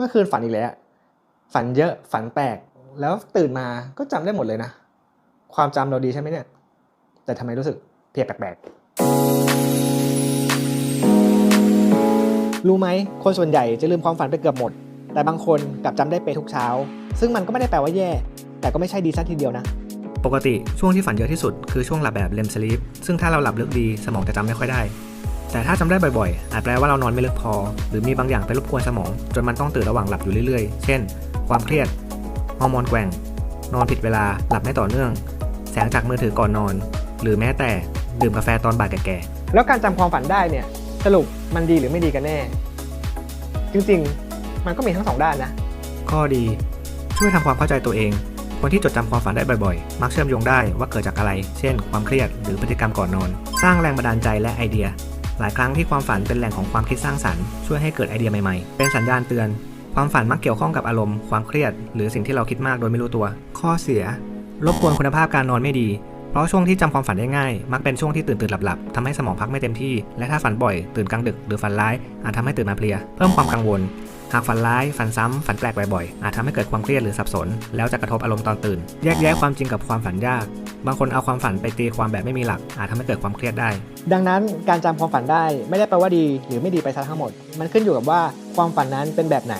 มื่อคืนฝันอีกแล้ว ฝันเยอะฝันแปลกแล้วตื่นมาก็จำได้หมดเลยนะ ความจำเราดีใช่ไหมเนี่ย แต่ทำไมรู้สึกเพียแปลกๆรู้ไหมคนส่วนใหญ่จะลืมความฝันไปเกือบหมด แต่บางคนกลับจำได้เป๊ะทุกเช้า ซึ่งมันก็ไม่ได้แปลว่าแย่ แต่ก็ไม่ใช่ดีซะทีเดียวนะปกติช่วงที่ฝันเยอะที่สุดคือช่วงหลับแบบเลมสลีปซึ่งถ้าเราหลับลึกดีสมองจะจำไม่ค่อยได้ แต่ถ้าจำได้บ่อยๆ อาจแปลว่าเรานอนไม่ลึกพอ หรือมีบางอย่างไปรบกวนสมอง จนมันต้องตื่นระหว่างหลับอยู่เรื่อยๆ เช่น ความเครียด ฮอร์โมนแกว่ง นอนผิดเวลา หลับไม่ต่อเนื่อง แสงจากมือถือก่อนนอน หรือแม้แต่ดื่มกาแฟตอนบ่ายแก่ๆ แล้วการจำความฝันได้เนี่ย สรุปมันดีหรือไม่ดีกันแน่ จริงๆ มันก็มีทั้งสองด้านนะ ข้อดี ช่วยทำความเข้าใจตัวเอง คนที่จดจำความฝันได้บ่อยๆ มักเชื่อมโยงได้ว่าเกิดจากอะไร เช่น ความเครียดหรือพฤติกรรมก่อนนอน สร้างแรงบันดาลใจและไอเดีย หลายครั้งที่ความฝันเป็นแหล่งของความคิดสร้างสรรค์ช่วยให้เกิดไอเดียใหม่ๆ เป็นสัญญาณเตือน ความฝันมักเกี่ยวข้องกับอารมณ์ความเครียด หรือสิ่งที่เราคิดมากโดยไม่รู้ตัว ข้อเสีย รบกวนคุณภาพการนอนไม่ดี เพราะช่วงที่จำความฝันได้ง่าย มักเป็นช่วงที่ตื่นตื่นหลับหลับๆทำให้สมองพักไม่เต็มที่ และถ้าฝันบ่อย ตื่นกลางดึกหรือฝันร้ายอาจทำให้ตื่นมาเพลีย เพิ่มความกังวล หากฝันร้ายฝันซ้ำฝันแปลกบ่อยๆอาจทำให้เกิดความเครียดหรือสับสน แล้วจะกระทบอารมณ์ตอนตื่น แยกแยะความจริงกับความฝันยาก บางคนเอาความฝันไปตีความแบบไม่มีหลัก อาจทำให้เกิดความเครียดได้ ดังนั้นการจำความฝันได้ไม่ได้แปลว่าดี หรือไม่ดีไปซะทั้งหมด มันขึ้นอยู่กับว่าความฝันนั้นเป็นแบบไหน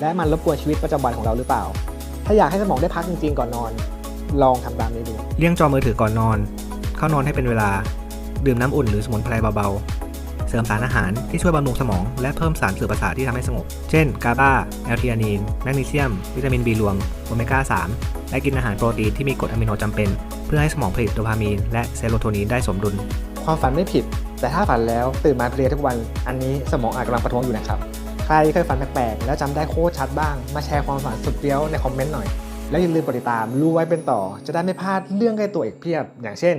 และมันรบกวนชีวิตประจำวันของเราหรือเปล่า ถ้าอยากให้สมองได้พักจริงๆก่อนนอน ลองทำตามนี้ดู เลี่ยงจอมือถือก่อนนอน เข้านอนให้เป็นเวลา ดื่มน้ำอุ่นหรือสมุนไพรเบาๆ เสริมสารอาหารที่ช่วยบำรุงสมอง และเพิ่มสารสื่อประสาทที่ทำให้สงบ เช่น กาบาแอลทีอานีน แมกนีเซียม วิตามิน B รวม โอเมก้า 3 และกินอาหารโปรตีนที่มีกรดอะมิโนจำเป็น เพื่อให้สมองผลิตโดพามีน และเซโรโทนินได้สมดุล ความฝันไม่ผิด แต่ถ้าฝันแล้วตื่นมาเพลียทุกวัน อันนี้สมองอาจกำลังประท้วงอยู่นะครับ ใครเคยฝันแปลกๆแล้วจำได้โคตรชัดบ้าง มาแชร์ความฝันสุดเปี้ยวในคอมเมนต์หน่อย แล้วอย่าลืมกดติดตามรู้ไว้เป็นต่อ จะได้ไม่พลาดเรื่องใกล้ตัวอีกเพียบ อย่างเช่น